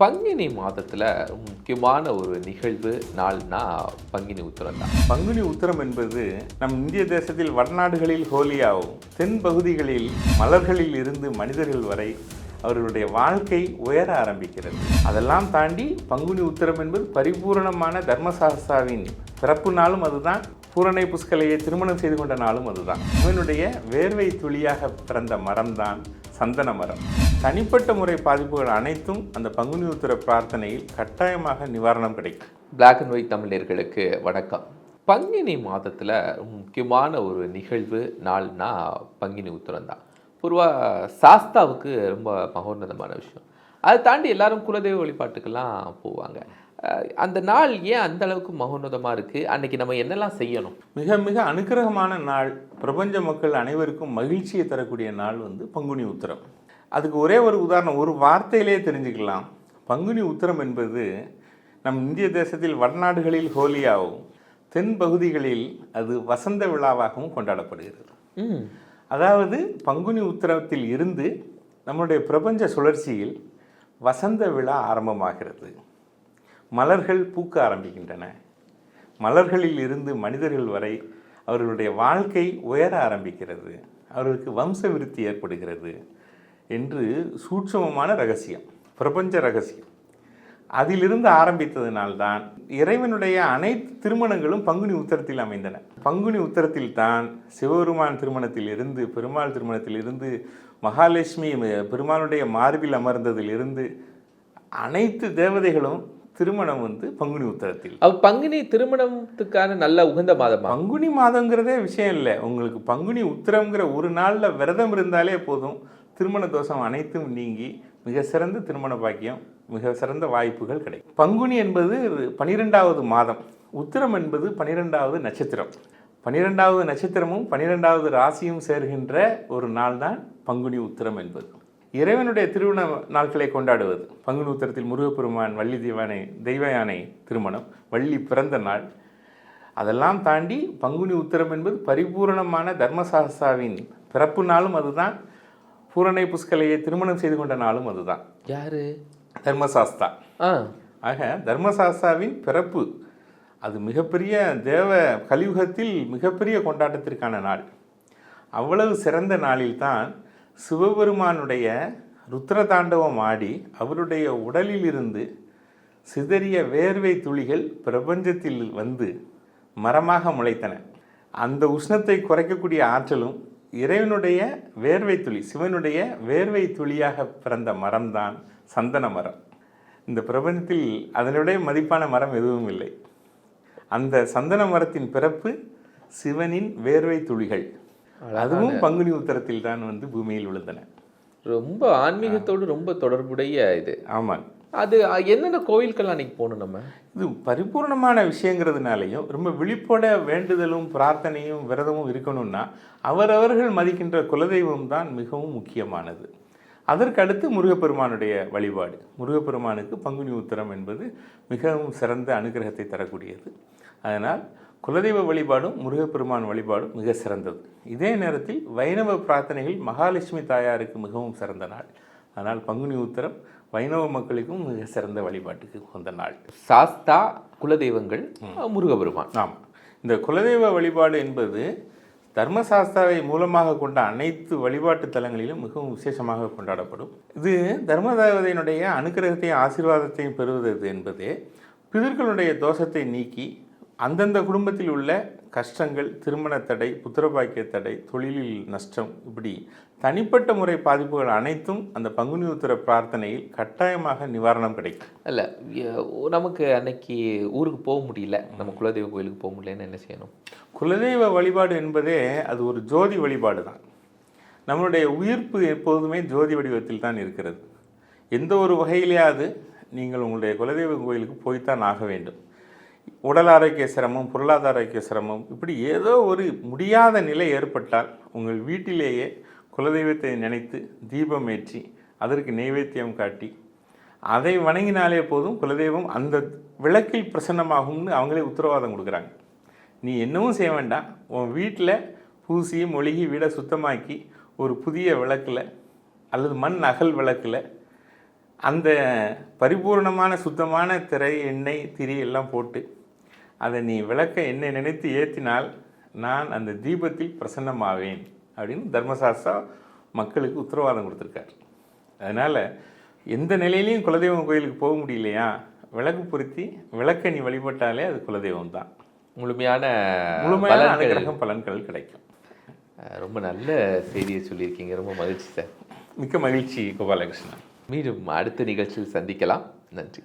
பங்குனி மாதத்தில் முக்கியமான ஒரு நிகழ்வு நாள்னா பங்குனி உத்திரம் தான். பங்குனி உத்திரம் என்பது நம் இந்திய தேசத்தில் வடநாடுகளில் ஹோலியாவும் தென் பகுதிகளில் மலர்களில் இருந்து மனிதர்கள் வரை அவர்களுடைய வாழ்க்கை உயர ஆரம்பிக்கிறது. அதெல்லாம் தாண்டி பங்குனி உத்திரம் என்பது பரிபூரணமான தர்மசாஸ்தாவின் பிறப்பு நாளும் அதுதான். பூரணை புஷ்கலையை திருமணம் செய்து கொண்ட நாளும் அதுதான். இவனுடைய வேர்வை துளியாக பிறந்த மரம்தான். சந்தன மரம். தனிப்பட்ட முறை பாதிப்புகள் அனைத்தும் அந்த பங்குனி உத்திர பிரார்த்தனையில் கட்டாயமாக நிவாரணம் கிடைக்கும். பிளாக் அண்ட் ஒயிட் தமிழர்களுக்கு வணக்கம். பங்குனி மாதத்தில் முக்கியமான ஒரு நிகழ்வு நாள்னா பங்குனி உத்திரம் தான் பொதுவாக சாஸ்தாவுக்கு ரொம்ப மகோன்னதமான விஷயம். அதை தாண்டி எல்லாரும் குலதெய்வ வழிபாட்டுக்கெல்லாம் போவாங்க. அந்த நாள் ஏன் அந்த அளவுக்கு மகோன்னதமாக இருக்குது அன்னைக்கு நம்ம என்னெல்லாம் செய்யணும்? மிக மிக அனுக்கிரகமான நாள் பிரபஞ்ச மக்கள் அனைவருக்கும் மகிழ்ச்சியை தரக்கூடிய நாள் வந்து பங்குனி உத்திரம். அதுக்கு ஒரே ஒரு உதாரணம் ஒரு வார்த்தையிலே தெரிஞ்சுக்கலாம். பங்குனி உத்திரம் என்பது நம் இந்திய தேசத்தில் வடநாடுகளில் ஹோலியாகவும் தென் பகுதிகளில் அது வசந்த விழாவாகவும் கொண்டாடப்படுகிறது. அதாவது பங்குனி உத்திரத்தில் இருந்து நம்முடைய பிரபஞ்ச சுழற்சியில் வசந்த விழா ஆரம்பமாகிறது. மலர்கள் பூக்க ஆரம்பிக்கின்றன. மலர்களில் இருந்து மனிதர்கள் வரை அவர்களுடைய வாழ்க்கை உயர ஆரம்பிக்கிறது. அவர்களுக்கு வம்ச விருத்தி ஏற்படுகிறது என்று சூட்சமமான ரகசியம் பிரபஞ்ச ரகசியம். அதிலிருந்து ஆரம்பித்ததினால்தான் இறைவனுடைய அனைத்து திருமணங்களும் பங்குனி உத்தரத்தில் அமைந்தன. பங்குனி உத்தரத்தில் தான் சிவபெருமான் திருமணத்தில் இருந்து பெருமாள் திருமணத்தில் இருந்து மகாலட்சுமி பெருமாளுடைய மார்பில் அமர்ந்ததிலிருந்து அனைத்து தேவதைகளும் திருமணம் வந்து பங்குனி உத்தரத்தில். பங்குனி திருமணத்துக்கான நல்ல உகந்த மாதமா? பங்குனி மாதங்கிறதே விஷயம் இல்லை. உங்களுக்கு பங்குனி உத்திரம்ங்கிற ஒரு நாளில் விரதம் இருந்தாலே போதும். திருமண தோஷம் அனைத்தும் நீங்கி மிக சிறந்த திருமண பாக்கியம் மிக சிறந்த வாய்ப்புகள் கிடைக்கும். பங்குனி என்பது பனிரெண்டாவது மாதம். உத்திரம் என்பது பனிரெண்டாவது நட்சத்திரம். பனிரெண்டாவது நட்சத்திரமும் பனிரெண்டாவது ராசியும் சேர்கின்ற ஒரு நாள் தான் பங்குனி உத்திரம் என்பது. இறைவனுடைய திருமண நாட்களை கொண்டாடுவது. பங்குனி உத்திரத்தில் முருகப்பெருமான் வள்ளி தெய்வானை தெய்வ யானை திருமணம் வள்ளி பிறந்த நாள். அதெல்லாம் தாண்டி பங்குனி உத்திரம் என்பது பரிபூரணமான தர்மசாஸ்தாவின் பிறப்பு நாளும் அதுதான். பூரணை புஷ்கலையை திருமணம் செய்து கொண்ட நாளும் அதுதான். யாரு? தர்மசாஸ்தா. ஆக தர்மசாஸ்தாவின் பிறப்பு அது மிகப்பெரிய தேவ கலியுகத்தில் மிகப்பெரிய கொண்டாட்டத்திற்கான நாள். அவ்வளவு சிறந்த நாளில்தான் சிவபெருமானுடைய ருத்ரதாண்டவம் ஆடி அவருடைய உடலிலிருந்து சிதறிய வேர்வை துளிகள் பிரபஞ்சத்தில் வந்து மரமாக முளைத்தன. அந்த உஷ்ணத்தை குறைக்கக்கூடிய ஆற்றலும் இறைவனுடைய வேர்வை துளி சிவனுடைய வேர்வை துளியாக பிறந்த மரம்தான் சந்தன மரம். இந்த பிரபஞ்சத்தில் அதனுடைய மதிப்பான மரம் எதுவும் இல்லை. அந்த சந்தன மரத்தின் பிறப்பு சிவனின் வேர்வை துளிகள். அதுவும் பங்குனி உத்தரத்தில் தான் வந்து பூமியில் விழுந்தன. ரொம்ப ஆன்மீகத்தோடு ரொம்ப தொடர்புடைய இது. ஆமாம் அது என்னென்ன கோவில்கள் அன்னைக்கு போகணும் நம்ம? இது பரிபூர்ணமான விஷயங்கிறதுனாலையும் ரொம்ப விழிப்போட வேண்டுதலும் பிரார்த்தனையும் விரதமும் இருக்கணும்னா அவரவர்கள் மதிக்கின்ற குலதெய்வம் தான் மிகவும் முக்கியமானது. அதற்கு அடுத்து முருகப்பெருமானுடைய வழிபாடு. முருகப்பெருமானுக்கு பங்குனி உத்திரம் என்பது மிகவும் சிறந்த அனுகிரகத்தை தரக்கூடியது. அதனால் குலதெய்வ வழிபாடும் முருகப்பெருமான் வழிபாடும் மிக சிறந்தது. இதே நேரத்தில் வைணவ பிரார்த்தனைகள் மகாலட்சுமி தாயாருக்கு மிகவும் சிறந்த நாள். அதனால் பங்குனி உத்திரம் வைணவ மக்களுக்கும் மிக சிறந்த வழிபாட்டுக்கு உகந்த நாள். சாஸ்தா குலதெய்வங்கள் முருகபெருமான் ஆமாம் இந்த குலதெய்வ வழிபாடு என்பது தர்மசாஸ்திராவை மூலமாக கொண்ட அனைத்து வழிபாட்டு தலங்களிலும் மிகவும் விசேஷமாக கொண்டாடப்படும். இது தர்மதேவதையினுடைய அனுக்கிரகத்தையும் ஆசீர்வாதத்தையும் பெறுவது என்பதே பிதர்களுடைய தோஷத்தை நீக்கி அந்தந்த குடும்பத்தில் உள்ள கஷ்டங்கள் திருமண தடை புத்திரபாக்கிய தடை தொழிலில் நஷ்டம் இப்படி தனிப்பட்ட முறை பாதிப்புகள் அனைத்தும் அந்த பங்குனி உத்திர பிரார்த்தனையில் கட்டாயமாக நிவாரணம் கிடைக்கும். அல்ல எ- நமக்கு அன்னைக்கு ஊருக்கு போக முடியல. நம்ம குலதெய்வ கோயிலுக்கு போக முடியலன்னு என்ன செய்யணும்? குலதெய்வ வழிபாடு என்பதே அது ஒரு ஜோதி வழிபாடு தான். நம்மளுடைய உயிர்ப்பு எப்போதுமே ஜோதி வடிவத்தில் தான் இருக்கிறது. எந்த ஒரு வகையிலேயாவது நீங்கள் உங்களுடைய குலதெய்வ கோயிலுக்கு போய்த்தான் ஆக வேண்டும். உடல் ஆரோக்கிய சிரமம் பொருளாதார ஆரோக்கிய சிரமம் இப்படி ஏதோ ஒரு முடியாத நிலை ஏற்பட்டால் உங்கள் வீட்டிலேயே குலதெய்வத்தை நினைத்து தீபம் ஏற்றி அதற்கு நைவேத்தியம் காட்டி அதை வணங்கினாலே போதும் குலதெய்வம் அந்த விளக்கில் பிரசன்னமாகும்னு அவங்களே உத்தரவாதம் கொடுக்குறாங்க. நீ என்னவும் செய்ய வேண்டாம். உன் வீட்டில் பூசி மொழிகி வீடை சுத்தமாக்கி ஒரு புதிய விளக்கில் அல்லது மண் அகல் விளக்கில் அந்த பரிபூர்ணமான சுத்தமான திரை எண்ணெய் திரி எல்லாம் போட்டு அதை நீ விளக்க எண்ணெய் நினைத்து ஏற்றினால் நான் அந்த தீபத்தில் பிரசன்னமாவேன் அப்படின்னு தர்மசாஸ்திரா மக்களுக்கு உத்தரவாதம் கொடுத்துருக்காரு. அதனால் எந்த நிலையிலையும் குலதெய்வம் கோயிலுக்கு போக முடியலையா? விளக்கு பொருத்தி விளக்கை நீ வழிபட்டாலே அது குலதெய்வம் தான். முழுமையான முழுமையான அனுகிரகம் பலன்கள் கிடைக்கும். ரொம்ப நல்ல செய்தியை சொல்லியிருக்கீங்க. ரொம்ப மகிழ்ச்சி சார். மிக்க மகிழ்ச்சி கோபாலகிருஷ்ணன். மீண்டும் அடுத்த நிகழ்ச்சியில் சந்திக்கலாம். நன்றி.